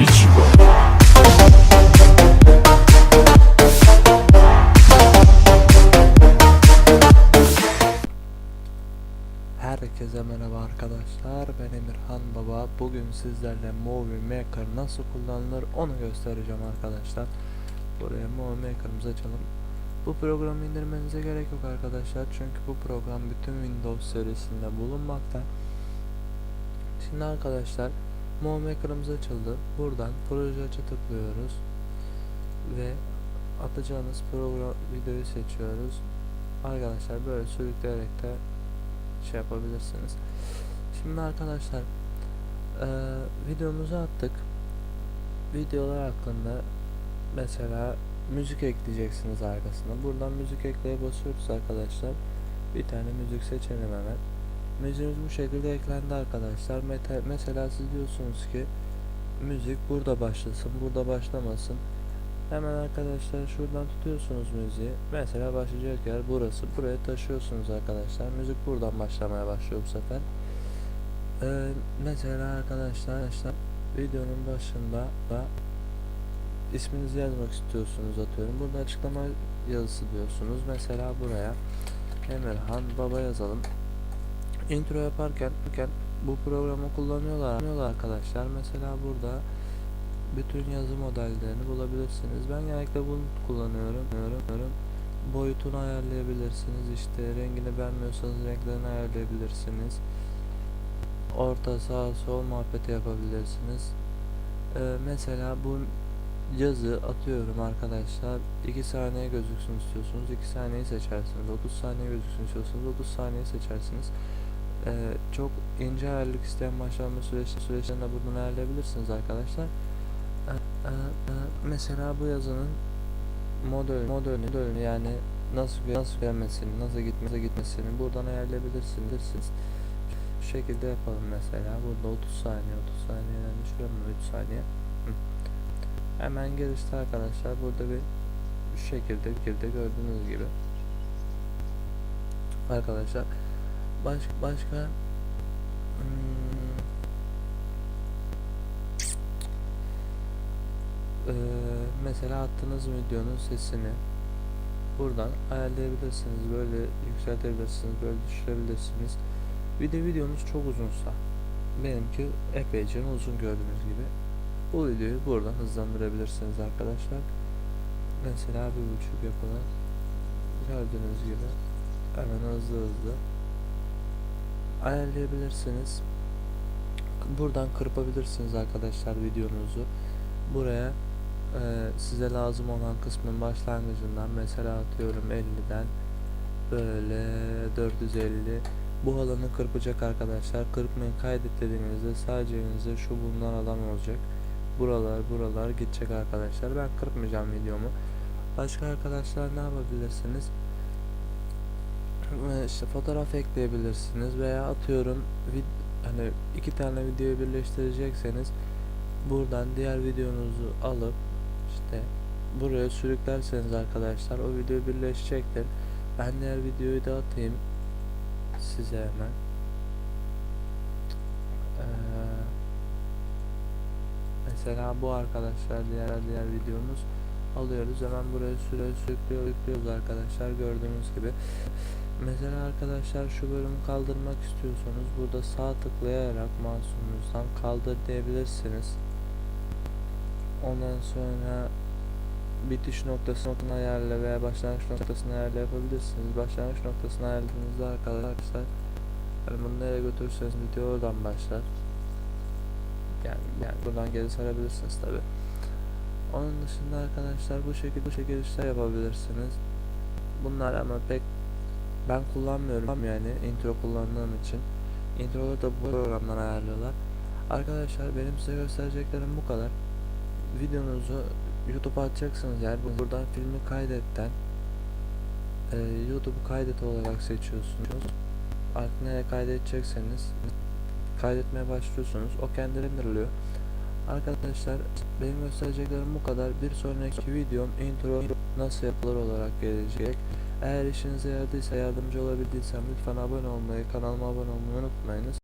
Ichigo Herkese merhaba arkadaşlar. Ben Emirhan Baba. Bugün sizlerle Movie Maker nasıl kullanılır onu göstereceğim arkadaşlar. Buraya Movie Maker'ımızı açalım. Bu programı indirmenize gerek yok arkadaşlar. Çünkü bu program bütün Windows serisinde bulunmakta. Şimdi arkadaşlar Movie Maker'ımız açıldı buradan proje açı tıklıyoruz ve atacağınız program videoyu seçiyoruz arkadaşlar böyle sürükleyerek de şey yapabilirsiniz. Şimdi arkadaşlar eee, videomuzu attık. Videolar hakkında mesela müzik ekleyeceksiniz arkasına. Buradan müzik ekleye basıyoruz arkadaşlar. Bir tane müzik seçelim hemen. Müziğimiz bu şekilde eklendi arkadaşlar. Mesela siz diyorsunuz ki müzik burada başlasın, burada başlamasın. Hemen arkadaşlar şuradan tutuyorsunuz müziği. Mesela başlayacak yer burası. Buraya taşıyorsunuz arkadaşlar. Müzik buradan başlamaya başlıyor bu sefer. Ee, mesela arkadaşlar, arkadaşlar videonun başında da isminizi yazmak istiyorsunuz atıyorum. Burada açıklama yazısı diyorsunuz. Mesela buraya Emirhan Baba yazalım. Intro yaparken, bu programı kullanıyorlar, arkadaşlar. Mesela burada bütün yazı modellerini bulabilirsiniz. Ben genellikle bunu kullanıyorum. Boyutunu ayarlayabilirsiniz. İşte rengini beğenmiyorsanız renklerini ayarlayabilirsiniz. Orta sağ sol muhabbeti yapabilirsiniz. Ee, mesela bu yazı atıyorum arkadaşlar 2 saniye gözüksün istiyorsunuz 2 saniyeyi seçersiniz 30 saniye gözüksün istiyorsanız 30 saniye seçersiniz Ee, çok ince ayarlık isteyen başlama süreç, süreçlerinde buradan ayarlayabilirsiniz arkadaşlar. Ee, e, e, mesela bu yazının model modelini modelini yani nasıl nasıl gelmesini nasıl gitmesi gitmesini buradan ayarlayabilirsiniz. Şu şekilde yapalım mesela. Burada 30 saniye 30 saniyeden düşüyorum 3 saniye. Hemen gelişti arkadaşlar. Burada bir şu şekilde şekilde gördüğünüz gibi. Arkadaşlar baş, başka hmm, Eee, mesela attığınız videonun sesini buradan ayarlayabilirsiniz. Böyle yükseltebilirsiniz, böyle düşürebilirsiniz. Bir de videonuz çok uzunsa benimki epeyce uzun gördüğünüz gibi bu videoyu buradan hızlandırabilirsiniz arkadaşlar. Mesela bir buçuk yapalım. Gördüğünüz gibi hemen hızlı hızlı ayarlayabilirsiniz. Buradan kırpabilirsiniz arkadaşlar videonuzu. Buraya e, size lazım olan kısmın başlangıcından mesela atıyorum 50'den böyle 450 bu alanı kırpacak arkadaşlar. Kırpmayı kaydet dediğinizde sadece elinizde şu bulunan alan olacak. Buralar buralar gidecek arkadaşlar. Ben kırpmayacağım videomu. Başka arkadaşlar ne yapabilirsiniz işte fotoğraf ekleyebilirsiniz veya atıyorum vid hani iki tane videoyu birleştirecekseniz buradan diğer videonuzu alıp işte buraya sürüklerseniz arkadaşlar o video birleşecektir. Ben diğer videoyu da atayım size hemen. Ee, mesela bu arkadaşlar diğer diğer videomuz alıyoruz hemen buraya süre sürüklüyoruz arkadaşlar gördüğünüz gibi. Mesela arkadaşlar şu bölümü kaldırmak istiyorsanız burada sağ tıklayarak mouse'unuzdan kaldır diyebilirsiniz. Ondan sonra bitiş noktasını ayarla veya başlangıç noktasını ayarla yapabilirsiniz. Başlangıç noktasını ayarladığınızda arkadaşlar yani bunu nereye götürürseniz video oradan başlar. Yani, yani buradan geri sarabilirsiniz tabi. Onun dışında arkadaşlar bu şekilde bu şekilde işler yapabilirsiniz. Bunlar ama pek ben kullanmıyorum yani intro kullandığım için. Introları da bu programdan ayarlıyorlar. Arkadaşlar benim size göstereceklerim bu kadar videonuzu YouTube'a atacaksınız bu- buradan filmi kaydetten e, YouTube'u kaydet olarak seçiyorsunuz. Artık nereye kaydedecekseniz kaydetmeye başlıyorsunuz. O kendini indiriliyor. Arkadaşlar benim göstereceklerim bu kadar. Bir sonraki videom intro nasıl yapılır olarak gelecek. Eğer işinize yaradıysa yardımcı olabildiysem lütfen abone olmayı, kanalıma abone olmayı unutmayınız.